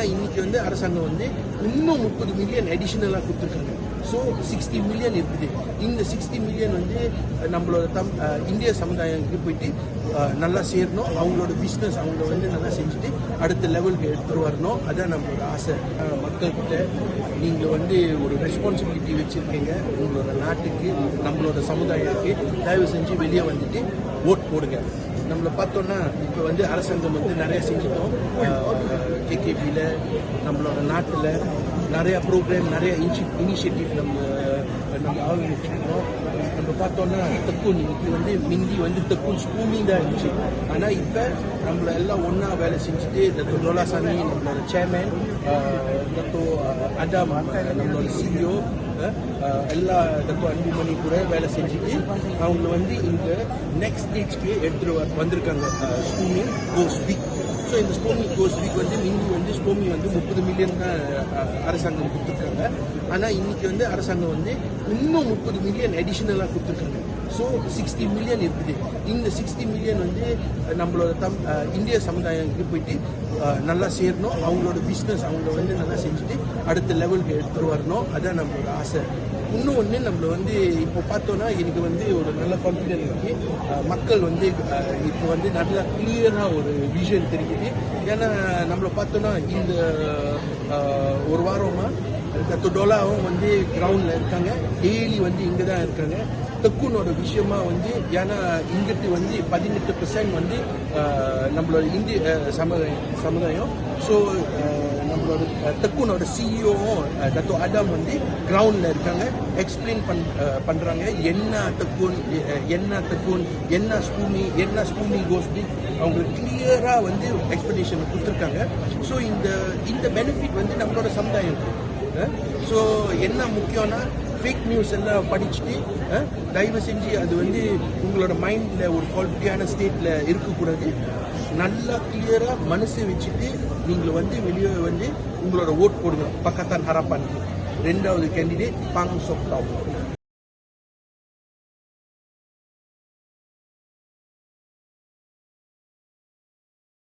ஆனால் இன்னைக்கு வந்து அரசாங்கம் வந்து இன்னும் முப்பது மில்லியன் அடிஷனலாக கொடுத்துருக்காங்க. ஸோ சிக்ஸ்டி மில்லியன் இருக்குது. இந்த சிக்ஸ்டி மில்லியன் வந்து நம்மளோட தம் இந்திய சமுதாயத்துக்கு போயிட்டு நல்லா சேரணும். அவங்களோட பிஸ்னஸ் அவங்கள வந்து நல்லா செஞ்சுட்டு அடுத்த லெவலுக்கு எடுத்துகிட்டு வரணும். அதான் நம்மளோட ஆசை. மக்கள்கிட்ட நீங்கள் வந்து ஒரு ரெஸ்பான்சிபிலிட்டி வச்சுருக்கீங்க. உங்களோட நாட்டுக்கு நம்மளோட சமுதாயத்துக்கு தயவு செஞ்சு வெளியே வந்துட்டு ஓட் போடுங்க. நம்மளை பார்த்தோன்னா இப்போ வந்து அரசாங்கம் வந்து நிறைய செஞ்சுட்டோம். கேகேபியில் நம்மளோட நாட்டில் நிறைய ப்ரோக்ராம் நிறைய இனிஷி இனிஷியேட்டிவ் நம்ம நம்ம ஆரம்பிச்சிருக்கோம் நம்ம பார்த்தோன்னா தக்குன் இன்னைக்கு வந்து மிந்தி வந்து தக்குன் ஸ்கூலிங் தான் இருந்துச்சு. ஆனால் இப்போ நம்மள எல்லாம் ஒன்றா வேலை செஞ்சுட்டு தத்தோ சாமி நம்மளோட சேர்மேன் தத்தோ அடாம் நம்மளோட சிஇஓ எல்லா தத்தோ அன்புமணி கூட வேலை செஞ்சுட்டு அவங்க வந்து இந்த நெக்ஸ்ட் ஸ்டேஜ்க்கு எடுத்துட்டு வ- வந்திருக்காங்க ஸ்கூலிங் கோஸ் வீக் ஸோ இந்த ஸ்போமி கோஸ் வீக் வந்து மிந்தி வந்து ஸ்போமி வந்து முப்பது மில்லியன் தான் அரசாங்கம் கொடுத்துருக்காங்க ஆனால் இன்னைக்கு வந்து அரசாங்கம் வந்து இன்னும் முப்பது மில்லியன் அடிஷனலாக கொடுத்துருக்காங்க ஸோ சிக்ஸ்டி மில்லியன் இருக்குது இந்த சிக்ஸ்டி மில்லியன் வந்து நம்மளோட தம் இந்திய சமுதாயத்துக்கு போயிட்டு நல்லா சேரணும். அவங்களோட பிஸ்னஸ் அவங்க வந்து நல்லா செஞ்சுட்டு அடுத்த லெவலுக்கு எடுத்துகிட்டு வரணும். அதுதான் நம்மளோட ஆசை. இன்னும் ஒன்று நம்மள வந்து இப்போ பார்த்தோன்னா எனக்கு வந்து ஒரு நல்ல கான்ஃபிடென்ட் இருக்குது மக்கள் வந்து இப்போ வந்து நல்லா கிளியராக ஒரு விஷன் தெரியுது. ஏன்னா நம்மளை பார்த்தோன்னா இந்த ஒரு வாரமாக தத்து வந்து கிரவுண்டில் இருக்காங்க. டெய்லி வந்து இங்கே தான் இருக்காங்க. தெக்குனோட விஷயமா வந்து ஏன்னா இங்கிட்டு வந்து பதினெட்டு பெர்சன்ட் வந்து நம்மளோட இந்திய சமுதாயம் சமுதாயம். ஸோ நம்மளோட தெக்குனோட சிஇஓவும் தத்தோ அடம் வந்து கிரவுண்டில் இருக்காங்க. எக்ஸ்பிளைன் பண் பண்ணுறாங்க என்ன தெக்குன் என்ன தெக்குன் என்ன ஸ்பூனி என்ன ஸ்பூனி கோஷ்டி அவங்களுக்கு கிளியராக வந்து எக்ஸ்பிளனேஷன் கொடுத்துருக்காங்க. ஸோ இந்த இந்த பெனிஃபிட் வந்து நம்மளோட சமுதாயம் ஸோ என்ன முக்கியம்னா ஃபேக் நியூஸ் எல்லாம் படிச்சுட்டு தயவு செஞ்சு அது வந்து உங்களோட மைண்டில் ஒரு குவாலிட்டியான ஸ்டேட்டில் இருக்கக்கூடாது. நல்லா கிளியராக மனசை வச்சுட்டு நீங்கள் வந்து வெளியே வந்து உங்களோட ஓட் போடுங்க. Pakatan Harapan. ரெண்டாவது கேண்டிடேட் பாங் சொப்டாவ்